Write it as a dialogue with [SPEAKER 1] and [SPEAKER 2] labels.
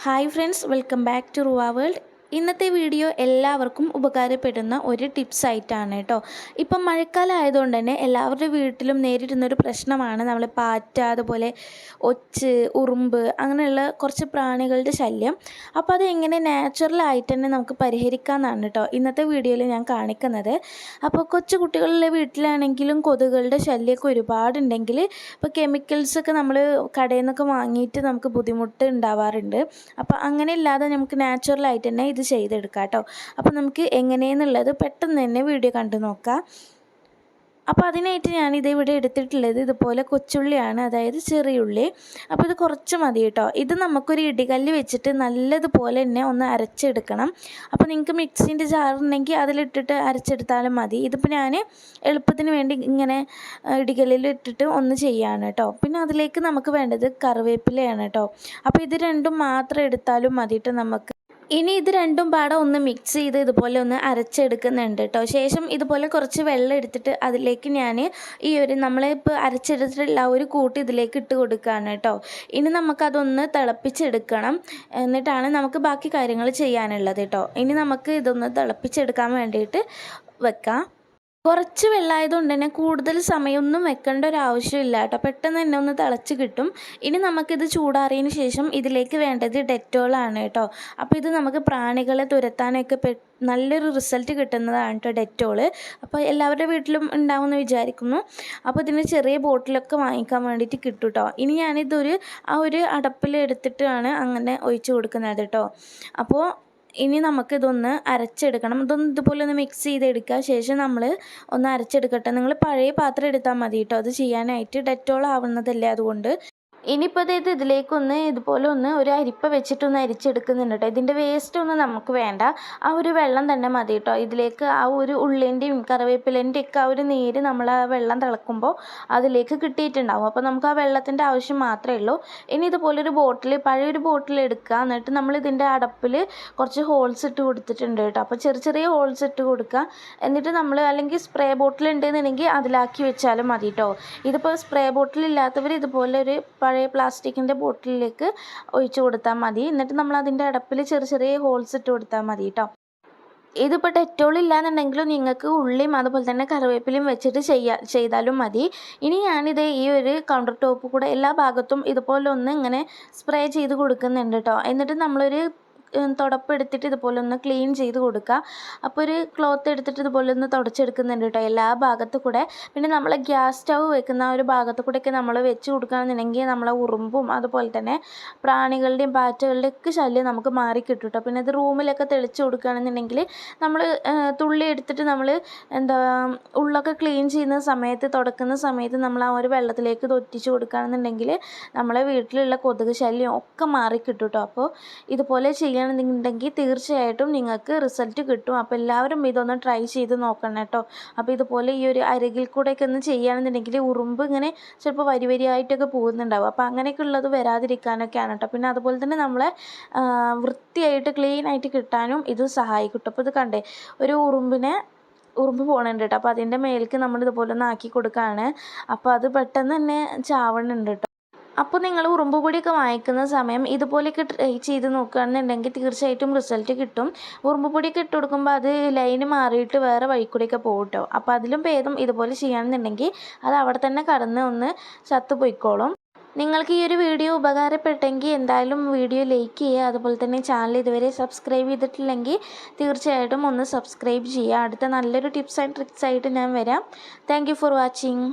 [SPEAKER 1] hi friends welcome back to Ruva world ഇന്നത്തെ video എല്ലാവർക്കും ഉപകാരപ്പെടുന്ന ഒരു ടിപ്സ് ആയിട്ടാണ് കേട്ടോ. ഇപ്പം മഴക്കാലം ആയതുകൊണ്ട് തന്നെ എല്ലാവരുടെ വീട്ടിലും നേരിടുന്ന ഒരു പ്രശ്നമാണ് നമ്മൾ പാറ്റ അതുപോലെ ഒച്ച് ഉറുമ്പ് അങ്ങനെയുള്ള കുറച്ച് പ്രാണികളുടെ ശല്യം. അപ്പോൾ അത് എങ്ങനെ നാച്ചുറലായിട്ട് തന്നെ നമുക്ക് പരിഹരിക്കാമെന്നാണ് കേട്ടോ ഇന്നത്തെ വീഡിയോയിൽ ഞാൻ കാണിക്കുന്നത്. അപ്പോൾ കൊച്ചു കുട്ടികളുടെ വീട്ടിലാണെങ്കിലും കൊതുകുകളുടെ ശല്യമൊക്കെ ഒരുപാടുണ്ടെങ്കിൽ ഇപ്പോൾ കെമിക്കൽസൊക്കെ നമ്മൾ കടയിൽ നിന്നൊക്കെ വാങ്ങിയിട്ട് നമുക്ക് ബുദ്ധിമുട്ട് ഉണ്ടാവാറുണ്ട്. അപ്പോൾ അങ്ങനെ ഇല്ലാതെ നമുക്ക് നാച്ചുറലായിട്ട് തന്നെ ഇത് ചെയ്തെടുക്കാം കേട്ടോ. അപ്പോൾ നമുക്ക് എങ്ങനെയെന്നുള്ളത് പെട്ടെന്ന് തന്നെ വീഡിയോ കണ്ടു നോക്കാം. അപ്പോൾ അതിനായിട്ട് ഞാനിത് ഇവിടെ എടുത്തിട്ടുള്ളത് ഇതുപോലെ കൊച്ചുള്ളിയാണ് അതായത് ചെറിയുള്ളി. അപ്പോൾ ഇത് കുറച്ച് മതി കേട്ടോ. ഇത് നമുക്കൊരു ഇടികല്ല് വെച്ചിട്ട് നല്ലതുപോലെ തന്നെ ഒന്ന് അരച്ചെടുക്കണം. അപ്പോൾ നിങ്ങൾക്ക് മിക്സിന്റെ ജാറുണ്ടെങ്കിൽ അതിലിട്ടിട്ട് അരച്ചെടുത്താലും മതി. ഇതിപ്പോൾ ഞാൻ എളുപ്പത്തിന് വേണ്ടി ഇങ്ങനെ ഇടികല്ലിൽ ഇട്ടിട്ട് ഒന്ന് ചെയ്യാണ് കേട്ടോ. പിന്നെ അതിലേക്ക് നമുക്ക് വേണ്ടത് കറിവേപ്പിലയാണ് കേട്ടോ. അപ്പോൾ ഇത് രണ്ടും മാത്രം എടുത്താലും മതിയിട്ട് നമുക്ക് ഇനി ഇത് രണ്ടും പാടെ ഒന്ന് മിക്സ് ചെയ്ത് ഇതുപോലെ ഒന്ന് അരച്ചെടുക്കുന്നുണ്ട് കേട്ടോ ശേഷം ഇതുപോലെ കുറച്ച് വെള്ളം എടുത്തിട്ട് അതിലേക്ക് ഞാൻ ഈ ഒരു നമ്മളിപ്പോൾ അരച്ചെടുത്തിട്ടുള്ള ഒരു കൂട്ട് ഇതിലേക്ക് ഇട്ട് കൊടുക്കുകയാണ് കേട്ടോ ഇനി നമുക്കതൊന്ന് തിളപ്പിച്ചെടുക്കണം. എന്നിട്ടാണ് നമുക്ക് ബാക്കി കാര്യങ്ങൾ ചെയ്യാനുള്ളത് കേട്ടോ ഇനി നമുക്ക് ഇതൊന്ന് തിളപ്പിച്ചെടുക്കാൻ വേണ്ടിയിട്ട് വെക്കാം. കുറച്ച് വെള്ളമായതുകൊണ്ട് തന്നെ കൂടുതൽ സമയമൊന്നും വെക്കേണ്ട ഒരു ആവശ്യമില്ല കേട്ടോ. പെട്ടെന്ന് തന്നെ ഒന്ന് തിളച്ച് കിട്ടും. ഇനി നമുക്കിത് ചൂടാറിയതിന് ശേഷം ഇതിലേക്ക് വേണ്ടത് ഡെറ്റോളാണ് കേട്ടോ. അപ്പോൾ ഇത് നമുക്ക് പ്രാണികളെ തുരത്താനൊക്കെ നല്ലൊരു റിസൾട്ട് കിട്ടുന്നതാണ് കേട്ടോ ഡെറ്റോൾ. അപ്പോൾ എല്ലാവരുടെ വീട്ടിലും ഉണ്ടാവുമെന്ന് വിചാരിക്കുന്നു. അപ്പോൾ ഇതിന് ചെറിയ ബോട്ടിലൊക്കെ വാങ്ങിക്കാൻ വേണ്ടിയിട്ട് കിട്ടും കേട്ടോ. ഇനി ഞാനിതൊരു ആ ഒരു അടപ്പിൽ എടുത്തിട്ടാണ് അങ്ങനെ ഒഴിച്ച് കൊടുക്കുന്നത് കേട്ടോ. അപ്പോൾ ഇനി നമുക്കിതൊന്ന് അരച്ചെടുക്കണം. ഇതൊന്ന് ഇതുപോലെ ഒന്ന് മിക്സ് ചെയ്തെടുക്കുക. ശേഷം നമ്മൾ ഒന്ന് അരച്ചെടുക്കട്ടെ. നിങ്ങൾ പഴയ പാത്രം എടുത്താൽ മതി കേട്ടോ അത് ചെയ്യാനായിട്ട് ഡെറ്റോൾ ആവുന്നതല്ലേ അതുകൊണ്ട്. ഇനിയിപ്പോൾ ഇത് ഇതിലേക്കൊന്ന് ഇതുപോലെ ഒന്ന് ഒരു അരിപ്പ വെച്ചിട്ടൊന്ന് അരിച്ചെടുക്കുന്നുണ്ട് കേട്ടോ ഇതിന്റെ വേസ്റ്റ് ഒന്നും നമുക്ക് വേണ്ട. ആ ഒരു വെള്ളം തന്നെ മതി കേട്ടോ ഇതിലേക്ക് ആ ഒരു ഉള്ളിന്റെയും കറിവേപ്പിലേന്റെ ഒക്കെ ആ ഒരു നീര് നമ്മൾ ആ വെള്ളം തിളക്കുമ്പോൾ അതിലേക്ക് കിട്ടിയിട്ടുണ്ടാവും. അപ്പോൾ നമുക്ക് ആ വെള്ളത്തിന്റെ ആവശ്യം മാത്രമേ ഉള്ളൂ. ഇനി ഇതുപോലെ ഒരു ബോട്ടിൽ പഴയൊരു ബോട്ടിൽ എടുക്കുക. എന്നിട്ട് നമ്മൾ ഇതിന്റെ അടപ്പിൽ കുറച്ച് ഹോൾസ് ഇട്ട് കൊടുത്തിട്ടുണ്ട് കേട്ടോ അപ്പോൾ ചെറിയ ചെറിയ ഹോൾസ് ഇട്ട് കൊടുക്കുക. എന്നിട്ട് നമ്മൾ അല്ലെങ്കിൽ സ്പ്രേ ബോട്ടിൽ ഉണ്ടെന്നുണ്ടെങ്കിൽ അതിലാക്കി വെച്ചാലും മതി കേട്ടോ ഇതിപ്പോൾ സ്പ്രേ ബോട്ടിൽ ഇല്ലാത്തവർ ഇതുപോലെ ഒരു പഴയ പ്ലാസ്റ്റിക്കിന്റെ ബോട്ടിലേക്ക് ഒഴിച്ചു കൊടുത്താൽ മതി. എന്നിട്ട് നമ്മൾ അതിന്റെ അടപ്പിൽ ചെറിയ ചെറിയ ഹോൾസ് ഇട്ട് കൊടുത്താൽ മതി കേട്ടോ ഇതിപ്പോൾ ഡെറ്റോൾ ഇല്ലാന്നുണ്ടെങ്കിലും നിങ്ങൾക്ക് ഉള്ളിയും അതുപോലെ തന്നെ കറിവേപ്പിലയും വെച്ചിട്ട് ചെയ്യാ ചെയ്താലും മതി. ഇനി ഞാനിത് ഈ ഒരു കൗണ്ടർ ടോപ്പ് കൂടെ എല്ലാ ഭാഗത്തും ഇതുപോലെ ഒന്ന് ഇങ്ങനെ സ്പ്രേ ചെയ്ത് കൊടുക്കുന്നുണ്ട് കേട്ടോ എന്നിട്ട് നമ്മളൊരു തുടപ്പ് എടുത്തിട്ട് ഇതുപോലെ ഒന്ന് ക്ലീൻ ചെയ്ത് കൊടുക്കുക. അപ്പോൾ ഒരു ക്ലോത്ത് എടുത്തിട്ട് ഇതുപോലെ ഒന്ന് തുടച്ചെടുക്കുന്നുണ്ട് കേട്ടോ എല്ലാ ഭാഗത്തു കൂടെ. പിന്നെ നമ്മൾ ഗ്യാസ് സ്റ്റൗ വെക്കുന്ന ഒരു ഭാഗത്തു കൂടെയൊക്കെ നമ്മൾ വെച്ച് കൊടുക്കുകയാണെന്നുണ്ടെങ്കിൽ നമ്മളെ ഉറുമ്പും അതുപോലെ തന്നെ പ്രാണികളുടെയും പാറ്റകളുടെയും ഒക്കെ ശല്യം നമുക്ക് മാറി കിട്ടും കേട്ടോ പിന്നെ ഇത് റൂമിലൊക്കെ തെളിച്ച് കൊടുക്കുകയാണെന്നുണ്ടെങ്കിൽ നമ്മൾ തുള്ളി എടുത്തിട്ട് നമ്മൾ എന്താ ഉള്ളൊക്കെ ക്ലീൻ ചെയ്യുന്ന സമയത്ത് തുടക്കുന്ന സമയത്ത് നമ്മൾ ആ ഒരു വെള്ളത്തിലേക്ക് ഇത് ഒറ്റിച്ച് കൊടുക്കുകയാണെന്നുണ്ടെങ്കിൽ നമ്മളെ വീട്ടിലുള്ള കൊതുക് ശല്യം ഒക്കെ മാറി കിട്ടും കേട്ടോ അപ്പോൾ ഇതുപോലെ ചെയ്യാൻ ചെയ്യുകയാണെന്നുണ്ടെങ്കിൽ തീർച്ചയായിട്ടും നിങ്ങൾക്ക് റിസൾട്ട് കിട്ടും. അപ്പോൾ എല്ലാവരും ഇതൊന്ന് ട്രൈ ചെയ്ത് നോക്കണം കേട്ടോ. അപ്പോൾ ഇതുപോലെ ഈ ഒരു അരകിൽ കൂടെയൊക്കെ ഒന്ന് ചെയ്യുകയാണെന്നുണ്ടെങ്കിൽ ഉറുമ്പ് ഇങ്ങനെ ചിലപ്പോൾ വരി വരിയായിട്ടൊക്കെ പോകുന്നുണ്ടാവും. അപ്പോൾ അങ്ങനെയൊക്കെ ഉള്ളത് വരാതിരിക്കാനൊക്കെയാണ് കേട്ടോ. പിന്നെ അതുപോലെ തന്നെ നമ്മളെ വൃത്തിയായിട്ട് ക്ലീൻ ആയിട്ട് കിട്ടാനും ഇത് സഹായിക്കും അപ്പോൾ ഇത് കണ്ടേ ഒരു ഉറുമ്പിനെ ഉറുമ്പ് പോകണുണ്ട് കേട്ടോ. അപ്പോൾ അതിന്റെ മേലേക്ക് നമ്മൾ ഇതുപോലെ ഒന്ന് ആക്കി കൊടുക്കുകയാണ് അപ്പോൾ അത് പെട്ടെന്ന് തന്നെ ചാവണുണ്ട് കേട്ടോ. അപ്പോൾ നിങ്ങൾ ഉറുമ്പ് പൊടിയൊക്കെ വാങ്ങിക്കുന്ന സമയം ഇതുപോലെയൊക്കെ ട്രൈ ചെയ്ത് നോക്കുകയാണെന്നുണ്ടെങ്കിൽ തീർച്ചയായിട്ടും റിസൾട്ട് കിട്ടും. ഉറുമ്പ് പൊടിയൊക്കെ ഇട്ട് കൊടുക്കുമ്പോൾ അത് ലൈൻ മാറിയിട്ട് വേറെ വഴിക്കൂടെയൊക്കെ പോകും കേട്ടോ അപ്പോൾ അതിലും ഭേദം ഇതുപോലെ ചെയ്യുകയാണെന്നുണ്ടെങ്കിൽ അത് അവിടെ തന്നെ കടന്ന് ഒന്ന് ചത്തു പോയിക്കോളും. നിങ്ങൾക്ക് ഈ ഒരു വീഡിയോ ഉപകാരപ്പെട്ടെങ്കിൽ എന്തായാലും വീഡിയോ ലൈക്ക് ചെയ്യുക. അതുപോലെ തന്നെ ചാനൽ ഇതുവരെ സബ്സ്ക്രൈബ് ചെയ്തിട്ടില്ലെങ്കിൽ തീർച്ചയായിട്ടും ഒന്ന് സബ്സ്ക്രൈബ് ചെയ്യുക. അടുത്ത നല്ലൊരു ടിപ്സ് ആൻഡ് ട്രിക്സ് ആയിട്ട് ഞാൻ വരാം. Thanks for watching.